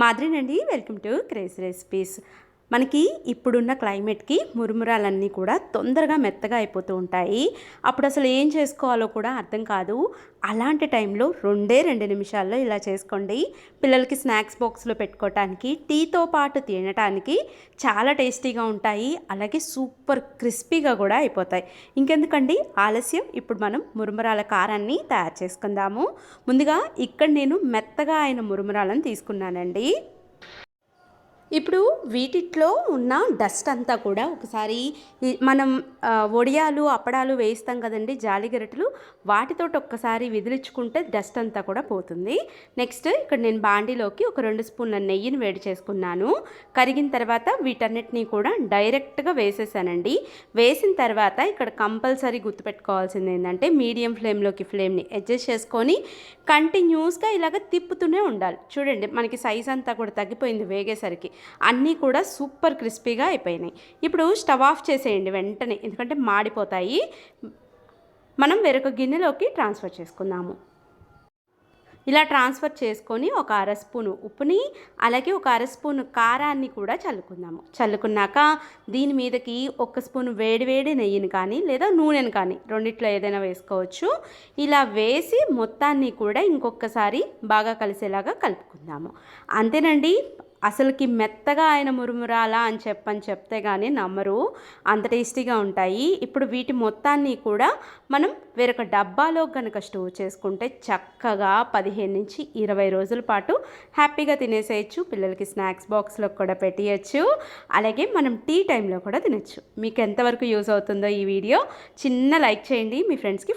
మాధురినండి welcome to craze recipes. మనకి ఇప్పుడున్న క్లైమేట్కి మురుమురాలన్నీ కూడా తొందరగా మెత్తగా అయిపోతూ ఉంటాయి. అప్పుడు అసలు ఏం చేసుకోవాలో కూడా అర్థం కాదు. అలాంటి టైంలో రెండే రెండు నిమిషాల్లో ఇలా చేసుకోండి. పిల్లలకి స్నాక్స్ బాక్స్లో పెట్టుకోవటానికి టీతో పాటు తినటానికి చాలా టేస్టీగా ఉంటాయి. అలాగే సూపర్ క్రిస్పీగా కూడా అయిపోతాయి. ఇంకెందుకండి? ఆలస్యం. ఇప్పుడు మనం మురుమురాల కారాన్ని తయారు చేసుకుందాము. ముందుగా ఇక్కడ నేను మెత్తగా అయిన మురుమురాలను తీసుకున్నానండి. ఇప్పుడు వీటిట్లో ఉన్న డస్ట్ అంతా కూడా ఒకసారి మనం ఒడియాలు అప్పడాలు వేయిస్తాం కదండి జాలిగరిటలు వాటితోటి ఒక్కసారి విదిలించుకుంటే డస్ట్ అంతా కూడా పోతుంది. నెక్స్ట్ ఇక్కడ నేను బాండీలోకి ఒక రెండు స్పూన్ల నెయ్యిని వేడి చేసుకున్నాను. కరిగిన తర్వాత వీటన్నిటినీ కూడా డైరెక్ట్గా వేసేసానండి. వేసిన తర్వాత ఇక్కడ కంపల్సరీ గుర్తుపెట్టుకోవాల్సింది ఏంటంటే మీడియం ఫ్లేమ్లోకి ఫ్లేమ్ని అడ్జస్ట్ చేసుకొని కంటిన్యూస్గా ఇలాగ తిప్పుతూనే ఉండాలి. చూడండి మనకి సైజ్ అంతా కూడా తగ్గిపోయింది వేగేసరికి. అన్నీ కూడా సూపర్ క్రిస్పీగా అయిపోయినాయి. ఇప్పుడు స్టవ్ ఆఫ్ చేసేయండి వెంటనే ఎందుకంటే మాడిపోతాయి. మనం వేరొక గిన్నెలోకి ట్రాన్స్ఫర్ చేసుకుందాము. ఇలా ట్రాన్స్ఫర్ చేసుకొని ఒక అర స్పూను ఉప్పుని అలాగే ఒక అర స్పూను కారాన్ని కూడా చల్లుకుందాము. చల్లుకున్నాక దీని మీదకి ఒక స్పూన్ వేడివేడి నెయ్యిని కానీ లేదా నూనెను కానీ రెండిట్లో ఏదైనా వేసుకోవచ్చు. ఇలా వేసి మొత్తాన్ని కూడా ఇంకొకసారి బాగా కలిసేలాగా కలుపుకుందాము. అంతేనండి. అసలుకి మెత్తగా ఆయన మురుమురాలా అని చెప్పని చెప్తే కానీ నమ్మరు. అంత టేస్టీగా ఉంటాయి. ఇప్పుడు వీటి మొత్తాన్ని కూడా మనం వేరొక డబ్బాలో కనుక స్టోర్ చేసుకుంటే చక్కగా పదిహేను నుంచి ఇరవై రోజుల పాటు హ్యాపీగా తినేసేయచ్చు. పిల్లలకి స్నాక్స్ బాక్స్లో కూడా పెట్టేయచ్చు. అలాగే మనం టీ టైంలో కూడా తినచ్చు. మీకు ఎంతవరకు యూజ్ అవుతుందో ఈ వీడియో చిన్న లైక్ చేయండి. మీ ఫ్రెండ్స్కి